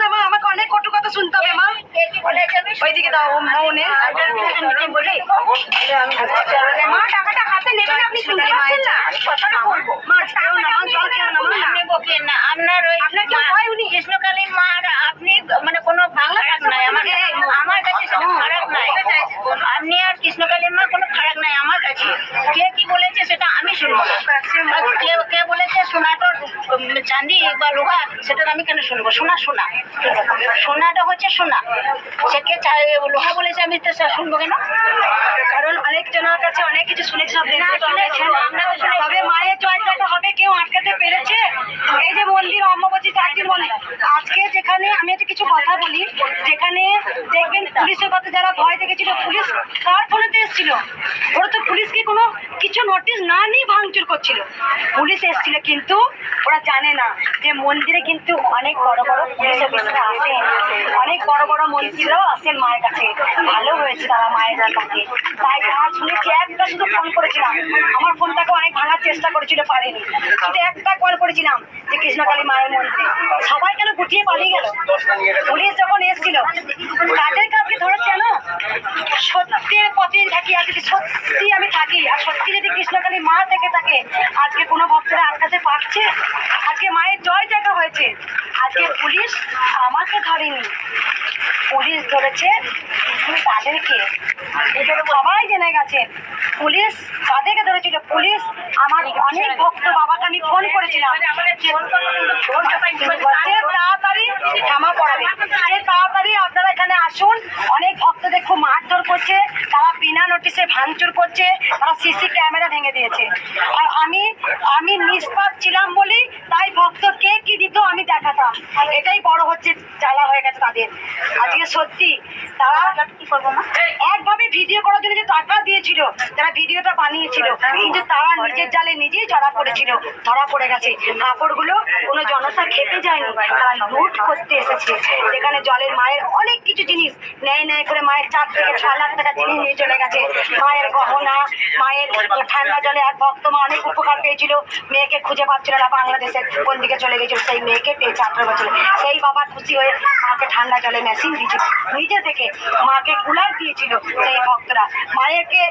না আমাকে অনেক কটু কথা শুনতে হবে মা। ওইদিকে দাও ও মা টাকাটা হাতে নেবেন আপনি শুনতে পাচ্ছেন না? মা খেও না মা জল খেও না। মা আপনার ওই আপনার কি হয় উনি? কৃষ্ণকালী মার আপনি মানে কোনো বাংলা নাই। আমার আমার কাছে সেটা খারাপ নাই। আপনি আর কৃষ্ণকালী মা কোনো খারাপ নাই আমার কাছে। কে কি বলেছে সেটা আমি শুনব না। কে কে বলেছে সোনাটা চাঁদি বা লোহা সেটা আমি কেন শুনব? সোনা সোনা সোনাটা হচ্ছে শোনা সেকে লোহা বলেছে আমি তো শুনব কেন কারণ অনেক জনের কাছে অনেক কিছু শুনেছি। আমরা তো শুনেছি। তবে মায়ের জয়টা হবে কেউ আটকাতে পেরেছে যে মন্দির অম্বাবতী চাকরির মন্দির আজকে যেখানে আমি একটা কিছু কথা বলি, যেখানে দেখবেন পুলিশের কথা যারা ভয় দেখেছিল, পুলিশ কার ফোনেতে এসেছিল? ওরা তো পুলিশকে কোনো কিছু নোটিশ না নিয়ে ভাঙচুর করছিল। পুলিশ এসেছিল কিন্তু ওরা জানে না যে মন্দিরে কিন্তু অনেক বড় বড় পুলিশ অফিসাররা আসেন অনেক বড় বড় মন্ত্রীরাও আসেন মায়ের কাছে। ভালো হয়েছে তারা মায়ের কাছে। তাই আজ শুনেছি একটা শুধু ফোন করেছিলাম। আমার ফোনটাকে অনেক ভাঙার চেষ্টা করেছিল, পারেনি। শুধু একটা কল করেছিলাম যে কৃষ্ণকালী মায়ের মন্দিরে। সবাই কেন গুটিয়ে পালিয়ে গেল? পুলিশ যখন এসেছিল, তাদের কাউকে ধরেছে না সত্যের পথে থাকি আজকে সত্যি আমি থাকি, আর সত্যি যদি কৃষ্ণকালী মা থেকে থাকে, আজকে কোনো ভক্তরা আটকাতে পারছে আজকে মায়ের জয় জায়গা হয়েছে। আজকে পুলিশ আমাকে ধরেনি। পুলিশ ধরেছে তাদেরকে সবাই জেনে গেছে। পুলিশ তাদেরকে ধরেছিল। পুলিশ আমার অনেক ভক্ত বাবাকে আমি ফোন করেছিলাম। তাড়াতাড়ি তাড়াতাড়ি আপনারা এখানে আসুন, অনেক ভক্তদের খুব মারধর করছে, তারা বিনা নোটিশে ভাঙচুর করছে, তারা সিসি ক্যামেরা ভেঙে দিয়েছে। আর আমি আমি নিষ্পাপ ছিলাম বলেই তাই ভক্ত কে কি দিত আমি দেখাতাম। এটাই বড় হচ্ছে, জ্বালা হয়ে গেছে তাদের। আজকে সত্যি তারা একভাবে ভিডিও করার জন্য যে টাকা দিয়েছিল যারা ভিডিওটা বানিয়েছিল। কিন্তু তারা নিজের জালে নিজেই ধরা পড়েছিল, ধরা পড়ে গেছে। কাপড়গুলো কোনো জনতা খেতে যায়নি, তারা লুট করতে এসেছে। যেখানে জলের মায়ের অনেক কিছু জিনিস নেয় নেয় করে মায়ের চার থেকে ছ লাখ টাকা জিনিস নিয়ে চলে গেছে। মায়ের গহনা, মায়ের ঠান্ডা জলে এক ভক্ত মা অনেক উপকার পেয়েছিল। মেয়েকে খুঁজে পাচ্ছিল না, বাংলাদেশের কোন দিকে চলে গেছিল, সেই মেয়েকে পেয়েছে আঠারো বছরে। সেই বাবা খুশি হয়ে মাকে ঠান্ডা জলে মেশিন দিয়েছিল। নিজে থেকে মাকে কুলার দিয়েছিল সেই ভক্তরা। মায়েরকে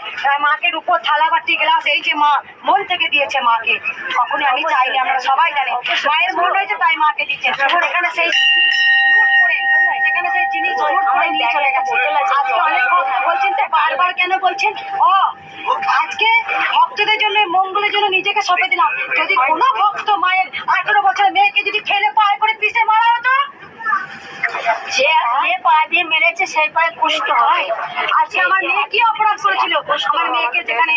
মাকে উপর থালা বাটি গ্লাস এই যে মা মন থেকে দিয়েছে মাকে। কখনই আমি চাইনি আমরা সবাই জানি। মায়ের মন হয়েছে তাই মাকে দিচ্ছে। এখানে সেই সেখানে সেই জিনিস করে নিয়ে চলে গেছে। আজকে অনেক বলছেন তো বারবার কেন বলছেন? ও আজকে ভক্তদের জন্য মঙ্গলের জন্য নিজেকে সঁপে দিলাম। যদি কোনো ভক্ত মায়ের আঠেরো বছরের মেয়েকে যদি ফেলে পায়ে করে পিষে মারা যে যে পা দিয়ে মেরেছে, সেই পায়ে পুষ্ট হয়। আজকে আমার মেয়ে কি অপরাধ করেছিল? আমার মেয়েকে যেখানে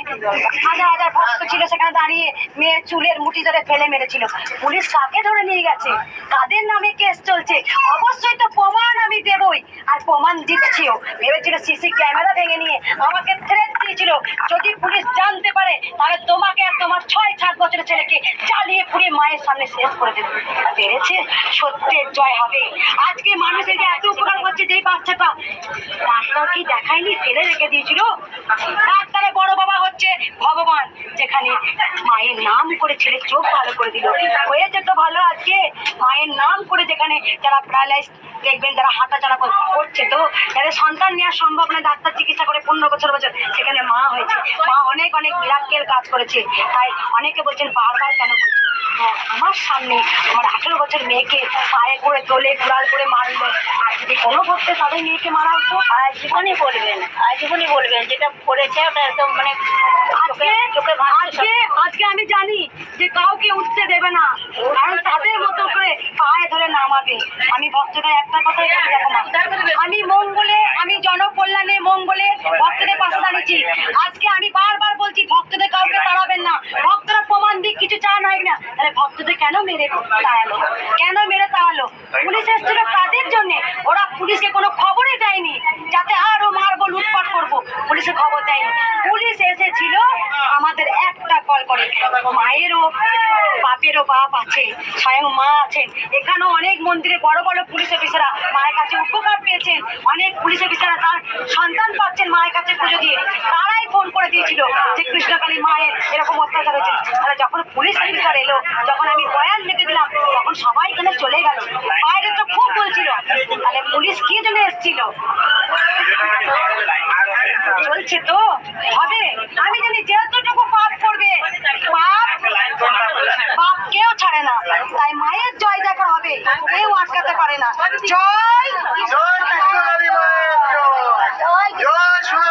হাজার হাজার ভক্ত ছিল, সেখানে দাঁড়িয়ে মেয়ে চুলের মুঠি ধরে ফেলে মেরেছিল। পুলিশ কাকে ধরে নিয়ে গেছে। কাদের নামে কেস চলছে। অবশ্যই তো প্রমাণ আমি দেবই। আর প্রমাণ দিচ্ছিও। ভেবেছিল সিসি ক্যামেরা ভেঙে নিয়ে আমাকে থ্রেট দিয়েছিল যদি পুলিশ জানতে পারে, তাহলে তোমাকে আর তোমার ছয় সাত বছরের ছেলেকে জ্বালিয়ে পুড়িয়ে মায়ের সামনে শেষ করে দেবে। পেরেছে? সত্যের জয় হবে। আজকে মানুষ এই যে এত উপকার করছে যে বাচ্চাটা ডাক্তার কি দেখায়নি? ফেলে রেখে দিয়েছিল? ডাক্তারের বড় বাবা হচ্ছে ভগবান, যেখানে মায়ের নাম করে ছেলে চোখ ভালো করে দিল। হয়েছে তো ভালো আজকে। মায়ের নাম করে যেখানে যারা প্যারালাইজ দেখবেন যারা হাঁটা চলা করছে তো যাদের সন্তান নেওয়া সম্ভব না ডাক্তার চিকিৎসা করে পনেরো বছর বছর সেখানে মা হয়েছে। মা অনেক অনেক মিরাক্কেল কাজ করেছে। তাই অনেকে বলছেন বারবার কেন বলছে হ্যাঁ, আমার সামনে আমার আঠেরো বছর মেয়েকে পায়ে করে তোলে কুড়াল করে মারলো। আর যদি কোনো ভক্তে তাদের মেয়েকে মারা হতো? আজীবনই বলবেন আজীবনই বলবেন যেটা করেছে ওটা একদম মানে আজকে আজকে আমি জানি যে কাউকে উঠতে দেবে না। কারণ তাদের মতো নামাবে আমি ভক্তদের একটা কথাই বলি মা, আমি মঙ্গলে আমি জনকল্যাণে মঙ্গলে ভক্তদের পাশে দাঁড়িয়েছি। আজকে আমি বারবার বলছি ভক্তদের কাউকে তাড়াবেন না। ভক্তরা প্রমাণ দিক কিছু চান হয় না। তাহলে ভক্তদের কেন মেরে তাড়ালো? কেন মেরে তাড়ালো? পুলিশ এসেছিল তাদের জন্য? ওরা পুলিশকে কোনো খবরই দেয়নি যাতে আরও মারবো লুটপাট করব। পুলিশে খবর দেয়নি। পুলিশ এসেছিল আমাদের একটা কল করে মায়েরও বাপ আছে, স্বয়ং মা আছেন। এখানেও অনেক মন্দিরে বড় বড় পুলিশ অফিসাররা মায়ের কাছে উপকার পেয়েছেন। অনেক পুলিশ অফিসাররা তার সন্তান পাচ্ছেন মায়ের কাছে পুজো দিয়ে। তারাই ফোন করে দিয়েছিল যে কৃষ্ণকালী মায়ের এরকম অত্যাচার হয়েছে। আর যখন পুলিশ অফিসার এলো, যখন আমি বয়ান লিখে দিলাম, তখন সবাই এখানে চলে গেল। বাইরে তো খুব বলছিল তাহলে পুলিশ কি জন্য এসেছিল? চলছে তো? হবে? আমি জানি যেহেতুটুকু কেউ ছাড়ে না। তাই মায়ের জয় দেখা হবে কেউ আটকাতে পারে না। জয় জয় জয়।